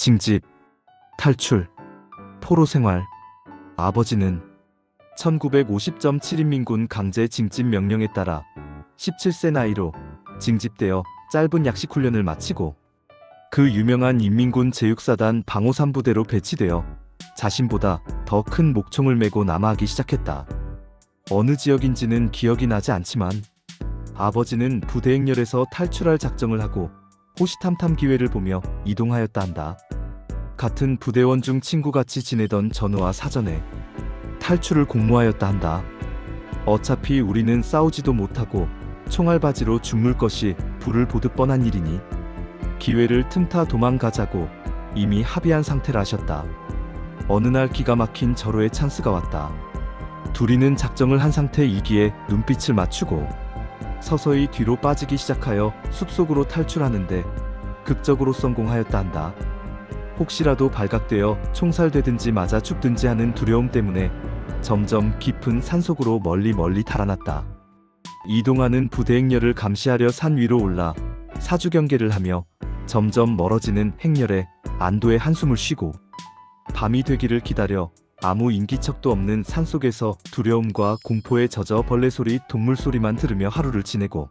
징집, 탈출, 포로 생활. 아버지는 1950.7인민군 강제 징집 명령에 따라 17세 나이로 징집되어 짧은 약식 훈련을 마치고 그 유명한 인민군 제6사단 방호삼부대로 배치되어 자신보다 더 큰 목총을 메고 남하하기 시작했다. 어느 지역인지는 기억이 나지 않지만 아버지는 부대 행렬에서 탈출할 작정을 하고 호시탐탐 기회를 보며 이동하였다 한다. 같은 부대원 중 친구같이 지내던 전우와 사전에 탈출을 공모하였다 한다. 어차피 우리는 싸우지도 못하고 총알바지로 죽물 것이 불을 보듯 뻔한 일이니 기회를 틈타 도망가자고 이미 합의한 상태라 하셨다. 어느 날 기가 막힌 절호의 찬스가 왔다. 둘이는 작정을 한 상태이기에 눈빛을 맞추고 서서히 뒤로 빠지기 시작하여 숲속으로 탈출하는데 극적으로 성공하였다 한다. 혹시라도 발각되어 총살되든지 맞아 죽든지 하는 두려움 때문에 점점 깊은 산속으로 멀리 멀리 달아났다. 이동하는 부대 행렬을 감시하려 산 위로 올라 사주 경계를 하며 점점 멀어지는 행렬에 안도의 한숨을 쉬고 밤이 되기를 기다려 아무 인기척도 없는 산속에서 두려움과 공포에 젖어 벌레 소리, 동물 소리만 들으며 하루를 지내고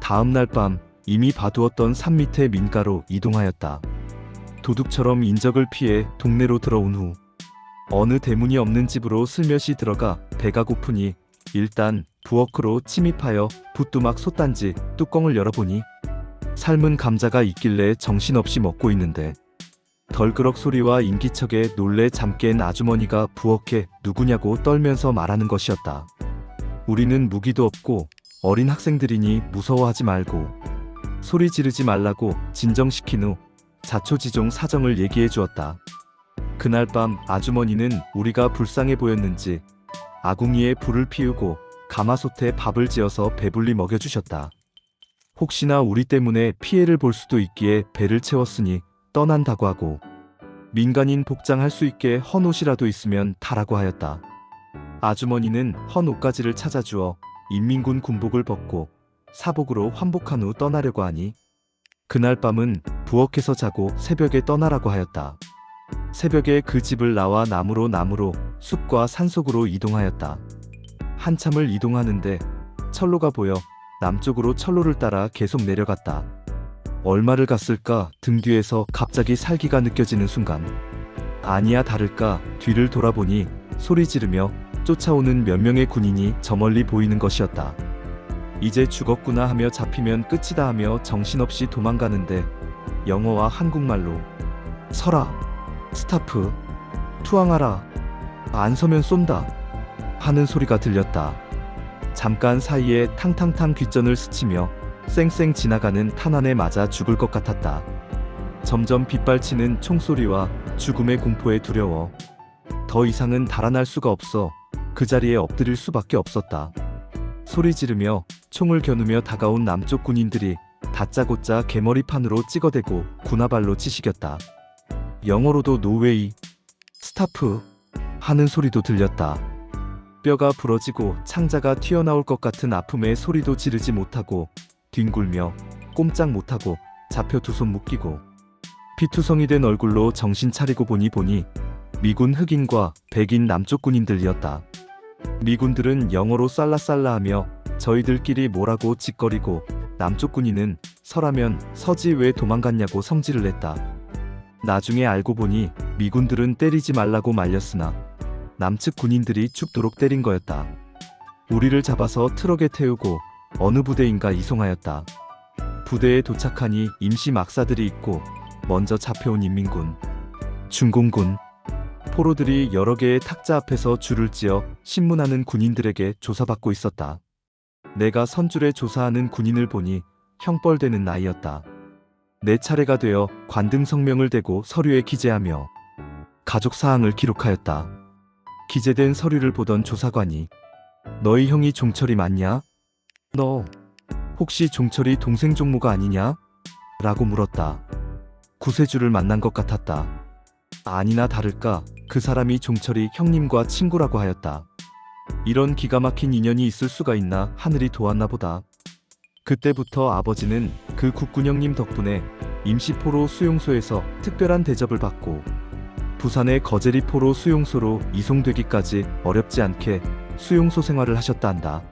다음 날 밤 이미 봐두었던 산 밑의 민가로 이동하였다. 도둑처럼 인적을 피해 동네로 들어온 후 어느 대문이 없는 집으로 슬며시 들어가 배가 고프니 일단 부엌으로 침입하여 부뚜막 솥단지 뚜껑을 열어보니 삶은 감자가 있길래 정신없이 먹고 있는데 덜그럭 소리와 인기척에 놀래 잠 깬 아주머니가 부엌에 누구냐고 떨면서 말하는 것이었다. 우리는 무기도 없고 어린 학생들이니 무서워하지 말고 소리 지르지 말라고 진정시킨 후 자초지종 사정을 얘기해 주었다. 그날 밤 아주머니는 우리가 불쌍해 보였는지 아궁이에 불을 피우고 가마솥에 밥을 지어서 배불리 먹여주셨다. 혹시나 우리 때문에 피해를 볼 수도 있기에 배를 채웠으니 떠난다고 하고 민간인 복장할 수 있게 헌 옷이라도 있으면 타라고 하였다. 아주머니는 헌 옷가지를 찾아주어 인민군 군복을 벗고 사복으로 환복한 후 떠나려고 하니 그날 밤은 부엌에서 자고 새벽에 떠나라고 하였다. 새벽에 그 집을 나와 나무로 나무로 숲과 산속으로 이동하였다. 한참을 이동하는데 철로가 보여 남쪽으로 철로를 따라 계속 내려갔다. 얼마를 갔을까 등 뒤에서 갑자기 살기가 느껴지는 순간 아니야 다를까 뒤를 돌아보니 소리 지르며 쫓아오는 몇 명의 군인이 저 멀리 보이는 것이었다. 이제 죽었구나 하며 잡히면 끝이다 하며 정신없이 도망가는데 영어와 한국말로 서라 스타프 투항하라 안 서면 쏜다 하는 소리가 들렸다. 잠깐 사이에 탕탕탕 귓전을 스치며 쌩쌩 지나가는 탄환에 맞아 죽을 것 같았다. 점점 빗발치는 총소리와 죽음의 공포에 두려워 더 이상은 달아날 수가 없어 그 자리에 엎드릴 수밖에 없었다. 소리 지르며 총을 겨누며 다가온 남쪽 군인들이 다짜고짜 개머리판으로 찍어대고 군화발로 치시겼다. 영어로도 노웨이, 스타프 하는 소리도 들렸다. 뼈가 부러지고 창자가 튀어나올 것 같은 아픔에 소리도 지르지 못하고 뒹굴며 꼼짝 못하고 잡혀 두 손 묶이고 피투성이 된 얼굴로 정신 차리고 보니 보니 미군 흑인과 백인 남쪽 군인들이었다. 미군들은 영어로 쌀라쌀라 하며 저희들끼리 뭐라고 짓거리고 남쪽 군인은 서라면 서지 왜 도망갔냐고 성질을 냈다. 나중에 알고 보니 미군들은 때리지 말라고 말렸으나 남측 군인들이 죽도록 때린 거였다. 우리를 잡아서 트럭에 태우고 어느 부대인가 이송하였다. 부대에 도착하니 임시 막사들이 있고 먼저 잡혀온 인민군, 중공군, 포로들이 여러 개의 탁자 앞에서 줄을 지어 신문하는 군인들에게 조사받고 있었다. 내가 선줄에 조사하는 군인을 보니 형벌되는 나이였다. 내 차례가 되어 관등 성명을 대고 서류에 기재하며 가족 사항을 기록하였다. 기재된 서류를 보던 조사관이 너희 형이 종철이 맞냐? 너 혹시 종철이 동생 종모가 아니냐? 라고 물었다. 구세주를 만난 것 같았다. 아니나 다를까 그 사람이 종철이 형님과 친구라고 하였다. 이런 기가 막힌 인연이 있을 수가 있나 하늘이 도왔나 보다. 그때부터 아버지는 그 국군 형님 덕분에 임시포로 수용소에서 특별한 대접을 받고 부산의 거제리 포로 수용소로 이송되기까지 어렵지 않게 수용소 생활을 하셨다 한다.